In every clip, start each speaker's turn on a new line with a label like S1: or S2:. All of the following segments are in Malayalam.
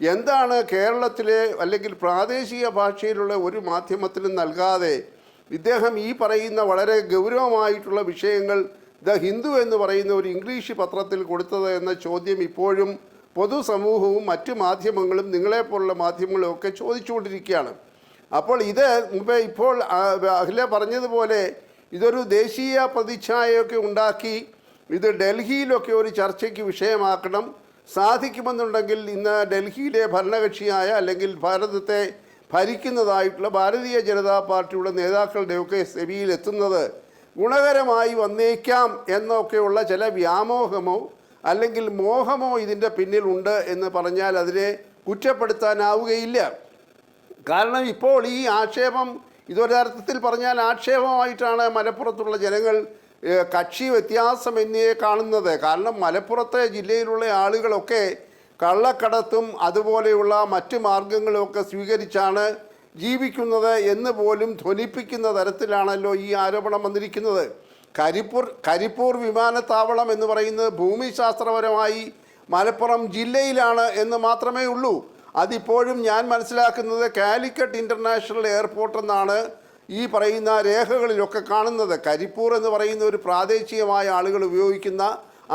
S1: എന്താണ് കേരളത്തിലെ അല്ലെങ്കിൽ പ്രാദേശിക ഭാഷയിലുള്ള ഒരു മാധ്യമത്തിലും നൽകാതെ ഇദ്ദേഹം ഈ പറയുന്ന വളരെ ഗൗരവമായിട്ടുള്ള വിഷയങ്ങൾ ദ ഹിന്ദു എന്ന് പറയുന്ന ഒരു ഇംഗ്ലീഷ് പത്രത്തിൽ കൊടുത്തത് എന്ന ചോദ്യം ഇപ്പോഴും പൊതുസമൂഹവും മറ്റു മാധ്യമങ്ങളും നിങ്ങളെപ്പോലുള്ള മാധ്യമങ്ങളും ഒക്കെ ചോദിച്ചുകൊണ്ടിരിക്കുകയാണ്. അപ്പോൾ ഇത് മുമ്പേ ഇപ്പോൾ അഖില പറഞ്ഞതുപോലെ ഇതൊരു ദേശീയ പ്രതിച്ഛായയൊക്കെ ഉണ്ടാക്കി ഇത് ഡൽഹിയിലൊക്കെ ഒരു ചർച്ചയ്ക്ക് വിഷയമാക്കണം. സാധിക്കുമെന്നുണ്ടെങ്കിൽ ഇന്ന് ഡൽഹിയിലെ ഭരണകക്ഷിയായ അല്ലെങ്കിൽ ഭാരതത്തെ ഭരിക്കുന്നതായിട്ടുള്ള ഭാരതീയ ജനതാ പാർട്ടിയുടെ നേതാക്കളുടെയൊക്കെ സെവിയിൽ എത്തുന്നത് ഗുണകരമായി വന്നേക്കാം എന്നൊക്കെയുള്ള ചില വ്യാമോഹമോ അല്ലെങ്കിൽ മോഹമോ ഇതിന്റെ പിന്നിലുണ്ട് എന്ന് പറഞ്ഞാൽ അതിനെ കുറ്റപ്പെടുത്താനാവുകയില്ല. കാരണം ഇപ്പോൾ ഈ ആക്ഷേപം ഇതൊരർത്ഥത്തിൽ പറഞ്ഞാൽ ആക്ഷേപമായിട്ടാണ് മലപ്പുറത്തുള്ള ജനങ്ങൾ കക്ഷി വ്യത്യാസം എന്നിവയെ കാണുന്നത്. കാരണം മലപ്പുറത്തെ ജില്ലയിലുള്ള ആളുകളൊക്കെ കള്ളക്കടത്തും അതുപോലെയുള്ള മറ്റു മാർഗങ്ങളുമൊക്കെ സ്വീകരിച്ചാണ് ജീവിക്കുന്നത് എന്ന് പോലും ധ്വനിപ്പിക്കുന്ന തരത്തിലാണല്ലോ ഈ ആരോപണം വന്നിരിക്കുന്നത്. കരിപ്പൂർ കരിപ്പൂർ വിമാനത്താവളം എന്ന് പറയുന്നത് ഭൂമിശാസ്ത്രപരമായി മലപ്പുറം ജില്ലയിലാണ് എന്ന് മാത്രമേ ഉള്ളൂ. അതിപ്പോഴും ഞാൻ മനസ്സിലാക്കുന്നത് കാലിക്കറ്റ് ഇന്റർനാഷണൽ എയർപോർട്ട് എന്നാണ് ഈ പറയുന്ന രേഖകളിലൊക്കെ കാണുന്നത് കരിപ്പൂർ എന്ന് പറയുന്ന ഒരു പ്രാദേശികമായ ആളുകൾ ഉപയോഗിക്കുന്ന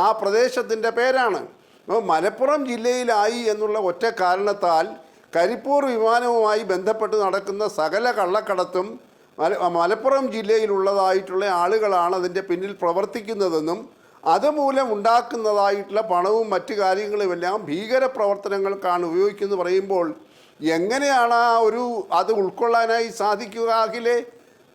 S1: ആ പ്രദേശത്തിന്റെ പേരാണ്. അപ്പോൾ മലപ്പുറം ജില്ലയിലായി എന്നുള്ള ഒറ്റ കാരണത്താൽ കരിപ്പൂർ വിമാനവുമായി ബന്ധപ്പെട്ട് നടക്കുന്ന സകല കള്ളക്കടത്തും മല മലപ്പുറം ജില്ലയിലുള്ളതായിട്ടുള്ള ആളുകളാണ് അതിന്റെ പിന്നിൽ പ്രവർത്തിക്കുന്നതെന്നും അതുമൂലം ഉണ്ടാക്കുന്നതായിട്ടുള്ള പണവും മറ്റു കാര്യങ്ങളുമെല്ലാം ഭീകര പ്രവർത്തനങ്ങൾക്കാണ് ഉപയോഗിക്കുന്നത് പറയുമ്പോൾ എങ്ങനെയാണ് ആ ഒരു അത് ഉൾക്കൊള്ളാനായി സാധിക്കുക? അഖിലേ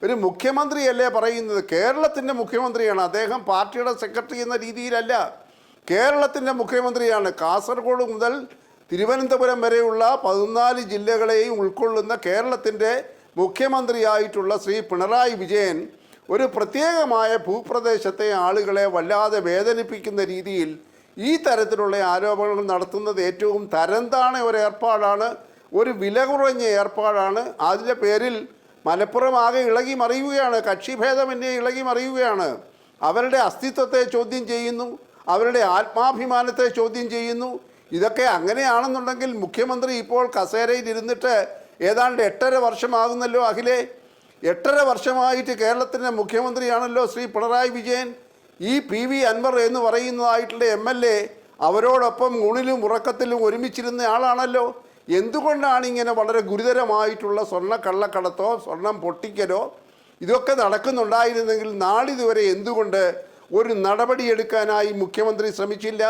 S1: ഒരു മുഖ്യമന്ത്രിയല്ലേ പറയുന്നത്? കേരളത്തിന്റെ മുഖ്യമന്ത്രിയാണ്. അദ്ദേഹം പാർട്ടിയുടെ സെക്രട്ടറി എന്ന രീതിയിലല്ല. കേരളത്തിന്റെ മുഖ്യമന്ത്രിയാണ്. കാസർഗോഡ് മുതൽ തിരുവനന്തപുരം വരെയുള്ള പതിനാല് ജില്ലകളെയും ഉൾക്കൊള്ളുന്ന കേരളത്തിന്റെ മുഖ്യമന്ത്രിയായിട്ടുള്ള ശ്രീ പിണറായി വിജയൻ ഒരു പ്രത്യേകമായ ഭൂപ്രദേശത്തെ ആളുകളെ വല്ലാതെ വേദനിപ്പിക്കുന്ന രീതിയിൽ ഈ തരത്തിലുള്ള ആരോപണങ്ങൾ നടത്തുന്നത് ഏറ്റവും തരംതാണ ഒരു ഏർപ്പാടാണ്. ഒരു വില കുറഞ്ഞ ഏർപ്പാടാണ്. അതിന്റെ പേരിൽ മലപ്പുറം ആകെ ഇളകി മറിയുകയാണ്. കക്ഷിഭേദമന്യേ ഇളകി മറിയുകയാണ്. അവരുടെ അസ്തിത്വത്തെ ചോദ്യം ചെയ്യുന്നു. അവരുടെ ആത്മാഭിമാനത്തെ ചോദ്യം ചെയ്യുന്നു. ഇതൊക്കെ അങ്ങനെയാണെന്നുണ്ടെങ്കിൽ മുഖ്യമന്ത്രി ഇപ്പോൾ കസേരയിൽ ഇരുന്നിട്ട് ഏതാണ്ട് എട്ടര വർഷമാകുന്നല്ലോ അഖിലേ. എട്ടര വർഷമായിട്ട് കേരളത്തിന്റെ മുഖ്യമന്ത്രിയാണല്ലോ ശ്രീ പിണറായി വിജയൻ. ഈ പി വി അൻവർ എന്ന് പറയുന്നതായിട്ടുള്ള എം എൽ എ അവരോടൊപ്പം ഊണിലും ഉറക്കത്തിലും ഒരുമിച്ചിരുന്ന ആളാണല്ലോ. എന്തുകൊണ്ടാണ് ഇങ്ങനെ വളരെ ഗുരുതരമായിട്ടുള്ള സ്വർണ കള്ളക്കടത്തോ സ്വർണം പൊട്ടിക്കലോ ഇതൊക്കെ നടക്കുന്നുണ്ടായിരുന്നെങ്കിൽ നാളിതുവരെ എന്തുകൊണ്ട് ഒരു നടപടിയെടുക്കാനായി മുഖ്യമന്ത്രി ശ്രമിച്ചില്ല?